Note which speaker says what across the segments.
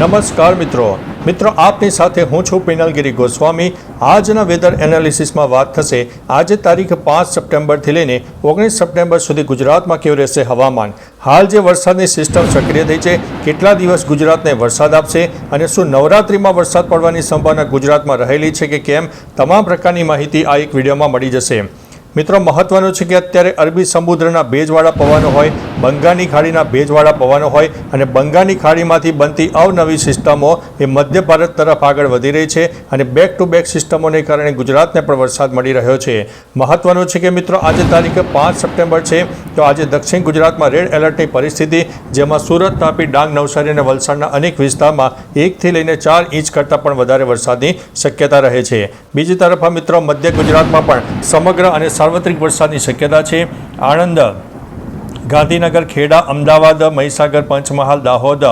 Speaker 1: નમસ્કાર મિત્રો. મિત્રો, આપની સાથે હું છું પિનલગીરી ગોસ્વામી. આજના વેધર એનાલિસિસમાં વાત થશે. આજે તારીખ પાંચ સપ્ટેમ્બરથી લઈને ઓગણીસ સપ્ટેમ્બર સુધી ગુજરાતમાં કેવું રહેશે હવામાન? હાલ જે વરસાદની સિસ્ટમ સક્રિય થઈ છે, કેટલા દિવસ ગુજરાતને વરસાદ આપશે અને શું નવરાત્રિમાં વરસાદ પડવાની સંભાવના ગુજરાતમાં રહેલી છે કે કેમ? તમામ પ્રકારની માહિતી આ એક વિડીયોમાં મળી જશે. મિત્રો, મહત્વનું છે કે અત્યારે અરબી સમુદ્રના ભેજવાળા પવનો હોય બંગાળની ખાડીના ભેજવાળા પવનો હોય અને બંગાળની ખાડીમાંથી બનતી અવનવી સિસ્ટમો એ મધ્ય ભારત તરફ આગળ વધી રહી છે અને બેક ટુ બેક સિસ્ટમોને કારણે ગુજરાતને પણ વરસાદ મળી રહ્યો છે. મહત્વનું છે કે મિત્રો, આજે તારીખે પાંચ સપ્ટેમ્બર છે, તો આજે દક્ષિણ ગુજરાતમાં રેડ એલર્ટની પરિસ્થિતિ, જેમાં સુરત, તાપી, ડાંગ, નવસારી અને વલસાડના અનેક વિસ્તારમાં એકથી લઈને ચાર ઇંચ કરતાં પણ વધારે વરસાદની શક્યતા રહે છે. બીજી તરફ મિત્રો, મધ્ય ગુજરાતમાં પણ સમગ્ર અને સાર્વત્રિક વરસાદની શક્યતા છે. આણંદ ગાંધીનગર ખેડા અમદાવાદ મહીસાગર પંચમહાલ દાહોદ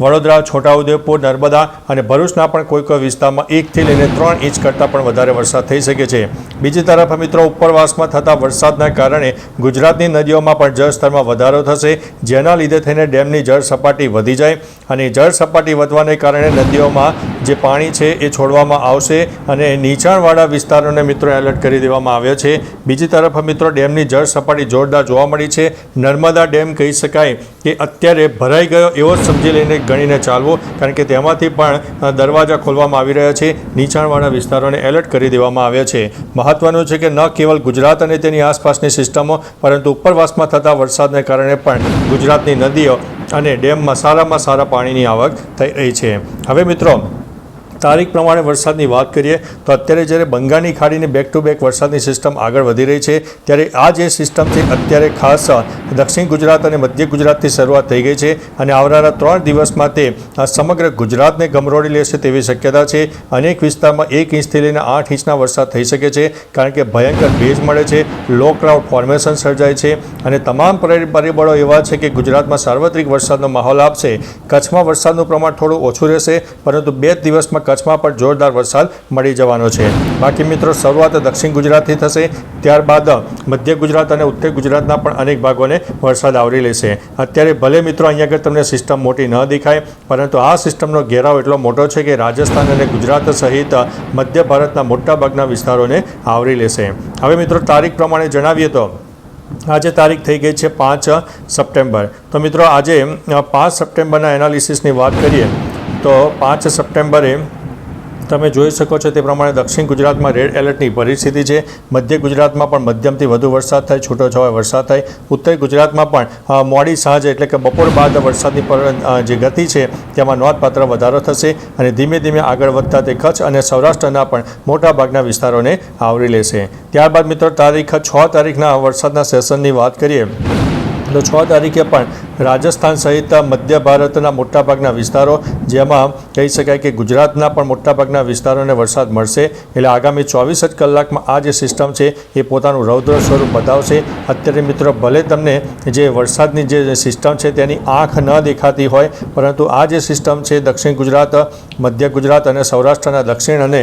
Speaker 1: વડોદરા, છોટાઉદેપુર, નર્મદા અને ભરૂચના પણ કોઈ કોઈ વિસ્તારમાં એકથી લઈને ત્રણ ઇંચ કરતાં પણ વધારે વરસાદ થઈ શકે છે. બીજી તરફ મિત્રો ઉપરવાસમાં થતા વરસાદના કારણે ગુજરાતની નદીઓમાં પણ જળસ્તરમાં વધારો થશે, જેના લીધે થઈને ડેમની જળ સપાટી વધી જાય અને જળ સપાટી વધવાને કારણે નદીઓમાં જે પાણી છે એ છોડવામાં આવશે અને નીચાણવાળા વિસ્તારોને મિત્રો એલર્ટ કરી દેવામાં આવ્યા છે. બીજી તરફ મિત્રો ડેમની જળ સપાટી જોરદાર જોવા મળી છે. નર્મદા ડેમ કહી શકાય કે અત્યારે ભરાઈ ગયો એવો સમજી લઈને ગણીને ચાલવો, કારણ કે તેમાંથી પણ દરવાજા ખોલવામાં આવી રહ્યા છે. નીચાણવાળા વિસ્તારોને એલર્ટ કરી દેવામાં આવ્યા છે. મહત્વનું છે કે ન કેવલ ગુજરાત અને તેની આસપાસની સિસ્ટમો, પરંતુ ઉપરવાસમાં થતા વરસાદને કારણે પણ ગુજરાતની નદીઓ અને ડેમમાં સારામાં સારા પાણીની આવક થઈ રહી છે. હવે મિત્રો તારીખ પ્રમાણે વરસાદની વાત કરીએ, તો અત્યારે જ્યારે બંગાળની ખાડીને બેક ટુ બેક વરસાદની સિસ્ટમ આગળ વધી રહી છે, ત્યારે આ જે સિસ્ટમ છે, અત્યારે ખાસ દક્ષિણ ગુજરાત અને મધ્ય ગુજરાતથી શરૂઆત થઈ ગઈ છે અને આવનારા ત્રણ દિવસમાં તે સમગ્ર ગુજરાતને ગમરોડી લેશે તેવી શક્યતા છે. અનેક વિસ્તારમાં એક ઇંચથી લઈને આઠ ઇંચના વરસાદ થઈ શકે છે, કારણ કે ભયંકર ભેજ મળે છે લો ક્લાઉડ ફોર્મેશન સર્જાય છે અને તમામ પરિબળો એવા છે કે ગુજરાતમાં સાર્વત્રિક વરસાદનો માહોલ આપશે. કચ્છમાં વરસાદનું પ્રમાણ થોડું ઓછું રહેશે, પરંતુ બે દિવસમાં કચ્છમાં પણ જોરદાર વરસાદ મળી જવાનો છે. બાકી મિત્રો, શરૂઆત દક્ષિણ ગુજરાતથી થશે. ત્યારબાદ મધ્ય ગુજરાત અને ઉત્તર ગુજરાતના પણ અનેક ભાગોને વરસાદ આવરી લેશે. અત્યારે ભલે મિત્રો અહીંયા આગળ તમને સિસ્ટમ મોટી ન દેખાય, પરંતુ આ સિસ્ટમનો ઘેરાવ એટલો મોટો છે કે રાજસ્થાન અને ગુજરાત સહિત મધ્ય ભારતના મોટાભાગના વિસ્તારોને આવરી લેશે. હવે મિત્રો, તારીખ પ્રમાણે જણાવીએ તો, આજે તારીખ થઈ ગઈ છે પાંચ સપ્ટેમ્બર. તો મિત્રો, આજે પાંચ સપ્ટેમ્બરના એનાલિસિસની વાત કરીએ, તો પાંચ સપ્ટેમ્બરે તમે જોઈ શકો છો તે પ્રમાણે દક્ષિણ ગુજરાતમાં રેડ એલર્ટની પરિસ્થિતિ છે. મધ્ય ગુજરાતમાં પણ મધ્યમથી વધુ વરસાદ થાય, છૂટોછવાયો વરસાદ થાય. ઉત્તર ગુજરાતમાં પણ મોડી સાંજે એટલે કે બપોર બાદ વરસાદની જે ગતિ છે તેમાં નોંધપાત્ર વધારો થશે અને ધીમે ધીમે આગળ વધતા તે કચ્છ અને સૌરાષ્ટ્રના પણ મોટાભાગના વિસ્તારોને આવરી લેશે. ત્યારબાદ મિત્રો તારીખ છ તારીખના વરસાદના સેશનની વાત કરીએ. તો છ તારીખે પણ રાજસ્થાન સહિત મધ્ય ભારતના મોટાભાગના વિસ્તારો, જેમાં કહી શકાય કે ગુજરાતના પણ મોટાભાગના વિસ્તારોને વરસાદ મળશે. એટલે આગામી ચોવીસ જ કલાકમાં આ જે સિસ્ટમ છે, એ પોતાનું રૌદ્ર સ્વરૂપ બતાવશે. અત્યારે મિત્રો, ભલે તમને જે વરસાદની જે સિસ્ટમ છે, તેની આંખ ન દેખાતી હોય, પરંતુ આ જે સિસ્ટમ છે, દક્ષિણ ગુજરાત, મધ્ય ગુજરાત અને સૌરાષ્ટ્રના દક્ષિણ અને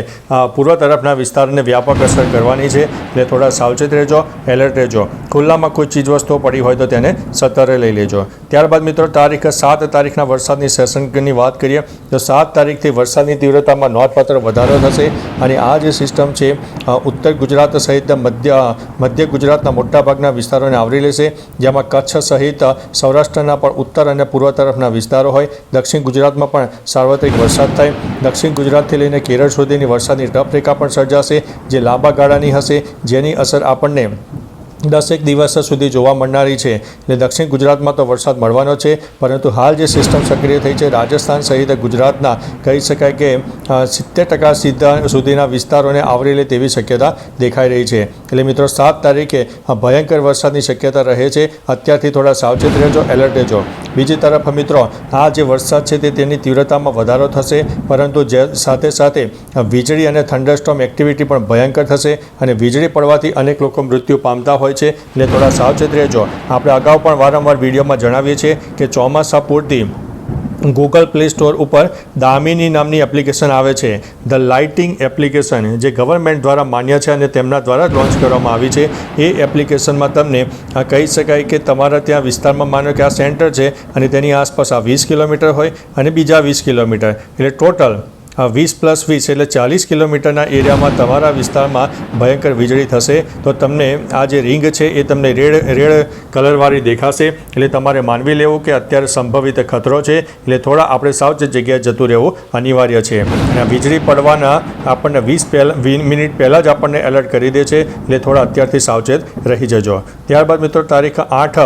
Speaker 1: પૂર્વ તરફના વિસ્તારને વ્યાપક અસર કરવાની છે. એટલે થોડા સાવચેત રહેજો, એલર્ટ રહેજો. ખુલ્લામાં કોઈ ચીજવસ્તુઓ પડી હોય તો તેને સત્તરે લઈ લેજો. ત્યારબાદ મિત્રો, તારીખ સાત તારીખના વરસાદની સેશનની વાત કરીએ, તો સાત તારીખથી વરસાદની તીવ્રતામાં નોંધપાત્ર વધારો થશે અને આ જે સિસ્ટમ છે ઉત્તર ગુજરાત સહિત મધ્ય મધ્ય ગુજરાતના મોટાભાગના વિસ્તારોને આવરી લેશે, જેમાં કચ્છ સહિત સૌરાષ્ટ્રના પણ ઉત્તર અને પૂર્વ તરફના વિસ્તારો હોય. દક્ષિણ ગુજરાતમાં પણ સાર્વત્રિક વરસાદ થાય. દક્ષિણ ગુજરાતથી લઈને કેરળ સુધીની વરસાદની રેખા પણ સર્જાશે, જે લાંબા ગાળાની હશે, જેની અસર આપણને દસેક દિવસ સુધી જોવા મળનારી છે. એટલે દક્ષિણ ગુજરાતમાં તો વરસાદ મળવાનો છે, પરંતુ હાલ જે સિસ્ટમ સક્રિય થઈ છે, રાજસ્થાન સહિત ગુજરાતના, કહી શકાય કે સિત્તેર ટકા સીધા સુધીના વિસ્તારોને આવરી લે તેવી શક્યતા દેખાઈ રહી છે. એટલે મિત્રો, સાત તારીખે ભયંકર વરસાદની શક્યતા રહે છે. અત્યારથી થોડા સાવચેત રહેજો એલર્ટ રહેજો. બીજી તરફ મિત્રો, આ જે વરસાદ છે તે તેની તીવ્રતામાં વધારો થશે, પરંતુ જે સાથે સાથે વીજળી અને થંડરસ્ટોમ એક્ટિવિટી પણ ભયંકર થશે અને વીજળી પડવાથી અનેક લોકો મૃત્યુ પામતા હોય છે એટલે થોડા સાવચેત રહેજો. આપણે અગાઉ પણ વારંવાર વિડીયોમાં જણાવીએ છીએ કે ચોમાસા પૂરતી ગૂગલ પ્લે સ્ટોર ઉપર દામિની નામની એપ્લિકેશન આવે છે. ધ લાઇટિંગ એપ્લિકેશન જે ગવર્મેન્ટ દ્વારા માન્ય છે અને તેમના દ્વારા લોન્ચ કરવામાં આવી છે. એ એપ્લિકેશનમાં તમને કહી શકાય કે તમારા ત્યાં વિસ્તારમાં માનો કે આ સેન્ટર છે અને તેની આસપાસ આ વીસ કિલોમીટર હોય અને બીજા વીસ કિલોમીટર. એટલે ટોટલ વીસ પ્લસ વીસ એટલે ચાલીસ કિલોમીટરના એરિયામાં તમારા વિસ્તારમાં ભયંકર વીજળી થશે. તો તમને આ જે રિંગ છે એ તમને રેડ રેડ કલરવાળી દેખાશે. એટલે તમારે માનવી લેવું કે અત્યારે સંભવિત ખતરો છે. એટલે થોડા આપણે સાવચેત જગ્યાએ જતું રહેવું અનિવાર્ય છે. અને વીજળી પડવાના આપણને વીસ પહેલાં મિનિટ પહેલાં જ આપણને એલર્ટ કરી દે છે. એટલે થોડા અત્યારથી સાવચેત રહી જજો. ત્યારબાદ મિત્રો તારીખ આઠ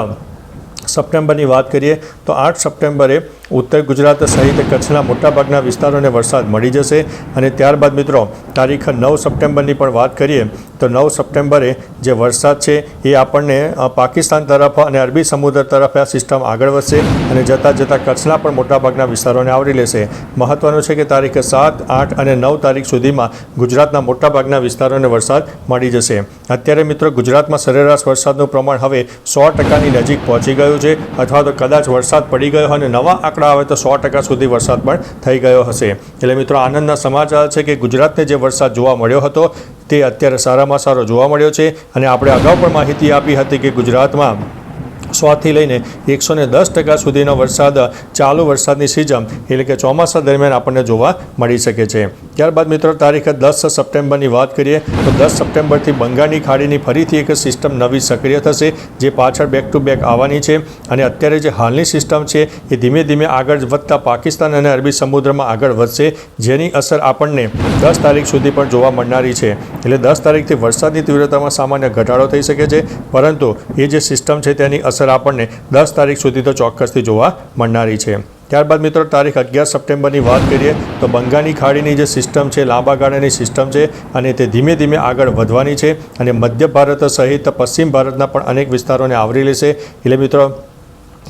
Speaker 1: સપ્ટેમ્બરની વાત કરીએ તો આઠ સપ્ટેમ્બરે ઉત્તર ગુજરાત સહિત કચ્છના મોટાભાગના વિસ્તારોને વરસાદ મળી જશે અને ત્યારબાદ મિત્રો, તારીખ નવ સપ્ટેમ્બરની પણ વાત કરીએ, તો નવ સપ્ટેમ્બરે જે વરસાદ છે એ આપણને પાકિસ્તાન તરફ અને અરબી સમુદ્ર તરફ આ સિસ્ટમ આગળ વધશે અને જતાં જતાં કચ્છના પણ મોટાભાગના વિસ્તારોને આવરી લેશે. મહત્વનું છે કે તારીખ સાત, આઠ અને નવ તારીખ સુધીમાં ગુજરાતના મોટાભાગના વિસ્તારોને વરસાદ મળી જશે. અત્યારે મિત્રો, ગુજરાતમાં સરેરાશ વરસાદનું પ્રમાણ હવે સો ટકાની નજીક પહોંચી ગયું છે અથવા તો કદાચ વરસાદ પડી ગયો અને નવા આંકડા આવે તો સો ટકા સુધી વરસાદ પણ થઈ ગયો હશે. એટલે મિત્રો, આનંદના સમાચાર છે કે ગુજરાતને જે વરસાદ જોવા મળ્યો હતો, તે અત્યારે સારામાં સારો જોવા મળ્યો છે. અને આપણે અગાઉ પણ માહિતી આપી હતી કે ગુજરાતમાં સોથી લઈને એકસો ને દસ ટકા સુધીનો વરસાદ, ચાલુ વરસાદની સિઝન એટલે કે ચોમાસા દરમિયાન આપણને જોવા મળી શકે છે. ત્યારબાદ મિત્રો, તારીખ દસ સપ્ટેમ્બરની વાત કરીએ, તો દસ સપ્ટેમ્બરથી બંગાળની ખાડીની ફરીથી એક સિસ્ટમ નવી સક્રિય થશે, જે પાછળ બેક ટુ બેક આવવાની છે. અને અત્યારે જે હાલની સિસ્ટમ છે, એ ધીમે ધીમે આગળ વધતા પાકિસ્તાન અને અરબી સમુદ્રમાં આગળ વધશે, જેની અસર આપણને દસ તારીખ સુધી પણ જોવા મળનારી છે. એટલે દસ તારીખથી વરસાદની તીવ્રતામાં સામાન્ય ઘટાડો થઈ શકે છે, પરંતુ એ જે સિસ્ટમ છે, તેની અસર આપણને દસ તારીખ સુધી તો ચોક્કસથી જોવા મળનારી છે. ત્યારબાદ મિત્રો તારીખ અગિયાર સપ્ટેમ્બરની વાત કરીએ તો બંગાળની ખાડીની જે સિસ્ટમ છે, લાંબા ગાળાની સિસ્ટમ છે અને તે ધીમે ધીમે આગળ વધવાની છે અને મધ્ય ભારત સહિત પશ્ચિમ ભારતના પણ અનેક વિસ્તારોને આવરી લેશે. એટલે મિત્રો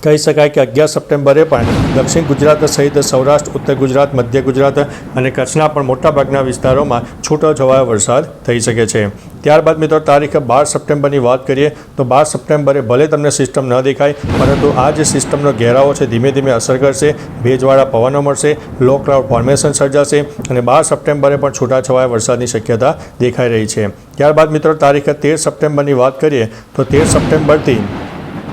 Speaker 1: કહી શકાય કે અગિયાર સપ્ટેમ્બરે પણ દક્ષિણ ગુજરાત સહિત સૌરાષ્ટ્ર, ઉત્તર ગુજરાત, મધ્ય ગુજરાત અને કચ્છના પણ મોટાભાગના વિસ્તારોમાં છૂટો છવાયો વરસાદ થઈ શકે છે. ત્યારબાદ મિત્રો, તારીખ બાર સપ્ટેમ્બરની વાત કરીએ તો બાર સપ્ટેમ્બરે ભલે તમને સિસ્ટમ ન દેખાય, પરંતુ આ જે સિસ્ટમનો ઘેરાવો છે ધીમે ધીમે અસર કરશે, ભેજવાળા પવનો મળશે, લો ક્લાઉડ ફોર્મેશન સર્જાશે અને બાર સપ્ટેમ્બરે પણ છૂટાછવાયા વરસાદની શક્યતા દેખાઈ રહી છે. ત્યારબાદ મિત્રો, તારીખ તેર સપ્ટેમ્બરની વાત કરીએ તો તેર સપ્ટેમ્બરથી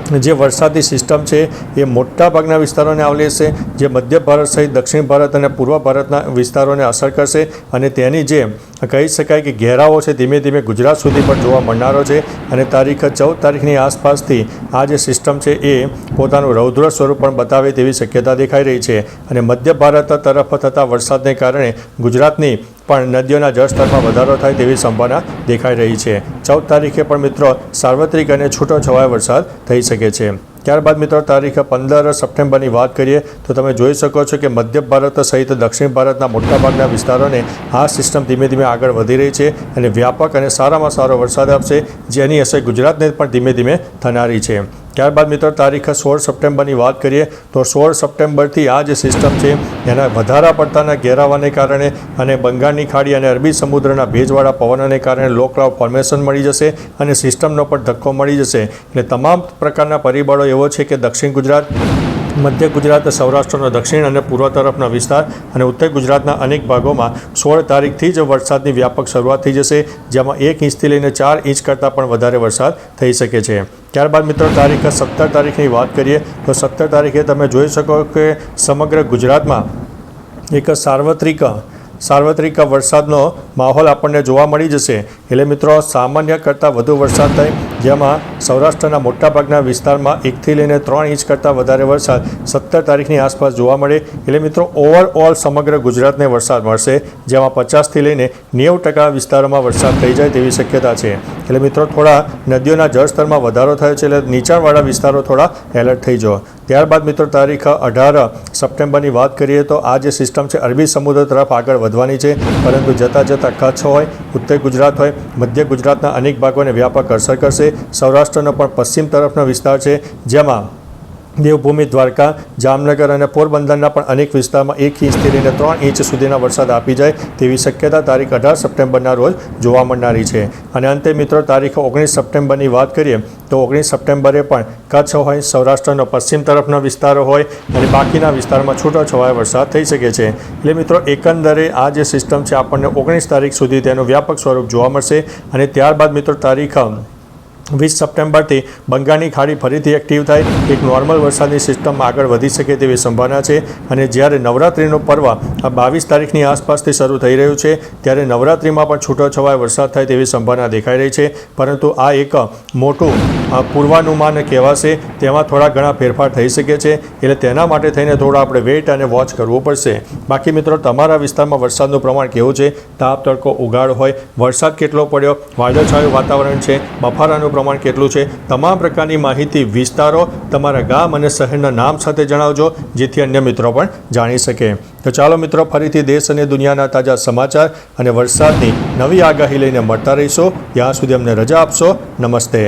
Speaker 1: જે વરસાદી સિસ્ટમ છે એ મોટા ભાગના વિસ્તારોને આવરી લેશે જે મધ્ય ભારત સહિત દક્ષિણ ભારત અને પૂર્વ ભારતના વિસ્તારોને અસર કરશે અને તેની જે કહી શકાય કે ઘેરાવો છે ધીમે ધીમે ગુજરાત સુધી પણ જોવા મળનારો છે અને તારીખ ચૌદ તારીખની આસપાસથી આ જે સિસ્ટમ છે એ પોતાનું રૌદ્ર સ્વરૂપ પણ બતાવે તેવી શક્યતા દેખાઈ રહી છે. અને મધ્ય ભારત તરફ થતા વરસાદને કારણે ગુજરાતની પણ નદીઓના જળસ્તરમાં વધારો થાય તેવી સંભાવના દેખાઈ રહી છે. ચૌદ તારીખે પણ મિત્રો સાર્વત્રિક અને છૂટો છવાયો વરસાદ થઈ શકે છે. ત્યારબાદ મિત્રો તારીખ પંદર સપ્ટેમ્બરની વાત કરીએ તો તમે જોઈ શકો છો કે મધ્ય ભારત સહિત દક્ષિણ ભારતના મોટાભાગના વિસ્તારોને આ સિસ્ટમ ધીમે ધીમે આગળ વધી રહી છે અને વ્યાપક અને સારામાં સારો વરસાદ આપશે, જેની અસર ગુજરાતને પણ ધીમે ધીમે થનારી છે. ત્યારબાદ મિત્રો, તારીખ સોળ સપ્ટેમ્બરની વાત કરીએ, તો સોળ સપ્ટેમ્બરથી આ જે સિસ્ટમ છે, એના વધારા પડતાના ઘેરાવાને કારણે અને બંગાળની ખાડી અને અરબી સમુદ્રના ભેજવાળા પવનોને કારણે લો ક્લાઉડ ફોર્મેશન મળી જશે અને સિસ્ટમનો પણ ધક્કો મળી જશે. એટલે તમામ પ્રકારના પરિબળો એવો છે કે દક્ષિણ ગુજરાત મધ્ય ગુજરાત સૌરાષ્ટ્રનો દક્ષિણ અને પૂર્વ તરફનો વિસ્તાર અને ઉત્તર ગુજરાતના અનેક ભાગોમાં સોળ તારીખથી જ વરસાદની વ્યાપક શરૂઆત થઈ જશે, જેમાં એક ઇંચથી લઈને ચાર ઇંચ કરતાં પણ વધારે વરસાદ થઈ શકે છે. ત્યારબાદ મિત્રો, તારીખ સત્તર તારીખની વાત કરીએ, તો સત્તર તારીખે તમે જોઈ શકો કે સમગ્ર ગુજરાતમાં એક સાર્વત્રિક સાર્વત્રિક વરસાદનો માહોલ આપણને જોવા મળી જશે. એટલે મિત્રો, સામાન્ય કરતાં વધુ વરસાદ થાય, જેમાં સૌરાષ્ટ્રના મોટાભાગના વિસ્તારમાં એકથી લઈને ત્રણ ઇંચ કરતાં વધારે વરસાદ સત્તર તારીખની આસપાસ જોવા મળે. એટલે મિત્રો ઓવરઓલ સમગ્ર ગુજરાતને વરસાદ મળશે, જેમાં પચાસથી લઈને નેવું ટકા વિસ્તારોમાં વરસાદ થઈ જાય તેવી શક્યતા છે. એટલે મિત્રો, થોડા નદીઓના જળસ્તરમાં વધારો થયો છે, એટલે નીચાણવાળા વિસ્તારો થોડા એલર્ટ થઈ જાઓ. ત્યારબાદ મિત્રો તારીખ અઢાર સપ્ટેમ્બરની વાત કરીએ તો આ જે સિસ્ટમ છે, અરબી સમુદ્ર તરફ આગળ વધવાની છે. પરંતુ જતાં જતાં કચ્છ હોય, ઉત્તર ગુજરાત હોય, મધ્ય ગુજરાતના અનેક ભાગોને વ્યાપક અસર કરશે. સૌરાષ્ટ્રનો પણ પશ્ચિમ તરફનો વિસ્તાર છે, જેમાં દેવભૂમિ દ્વારકા, જામનગર અને પોરબંદરના પણ અનેક વિસ્તારમાં એક ઇંચથી લઈને ત્રણ ઇંચ સુધીના વરસાદ આપી જાય તેવી શક્યતા તારીખ અઢાર સપ્ટેમ્બરના રોજ જોવા મળનારી છે. અને અંતે મિત્રો, તારીખ ઓગણીસ સપ્ટેમ્બરની વાત કરીએ, તો ઓગણીસ સપ્ટેમ્બરે પણ કચ્છ હોય, સૌરાષ્ટ્રનો પશ્ચિમ તરફનો વિસ્તારો હોય અને બાકીના વિસ્તારમાં છૂટોછવાયો વરસાદ થઈ શકે છે. એટલે મિત્રો, એકંદરે આ જે સિસ્ટમ છે, આપણને ઓગણીસ તારીખ સુધી તેનું વ્યાપક સ્વરૂપ જોવા મળશે અને ત્યારબાદ મિત્રો, તારીખ વીસ સપ્ટેમ્બરથી બંગાળની ખાડી ફરીથી એક્ટિવ થાય. એક નોર્મલ વરસાદની સિસ્ટમ આગળ વધી શકે તેવી સંભાવના છે અને જ્યારે નવરાત્રિનું પર્વ આ બાવીસ તારીખની આસપાસથી શરૂ થઈ રહ્યું છે, ત્યારે નવરાત્રિમાં પણ છૂટોછવાયો વરસાદ થાય તેવી સંભાવના દેખાઈ રહી છે. પરંતુ આ એક મોટું પૂર્વાનુમાન કહેવાશે. તેમાં થોડા ઘણા ફેરફાર થઈ શકે છે. એટલે તેના માટે થઈને થોડો આપણે વેઇટ અને વોચ કરવું પડશે. બાકી મિત્રો, તમારા વિસ્તારમાં વરસાદનું પ્રમાણ કેવું છે? તાપ તડકો ઉગાડ હોય. વરસાદ કેટલો પડ્યો? વાદળછાયું વાતાવરણ છે. બફારાનું પ્રમાણ કેટલું છે તમામ પ્રકારની માહિતી વિસ્તારો તમારા ગામ અને શહેરના નામ સાથે જણાવજો, જેથી અન્ય મિત્રો પણ જાણી શકે. તો ચાલો મિત્રો, ફરીથી દેશ અને દુનિયાના તાજા સમાચાર અને વરસાદની નવી આગાહી લઈને મળતા રહીશો. ત્યાં સુધી અમને રજા આપશો. નમસ્તે.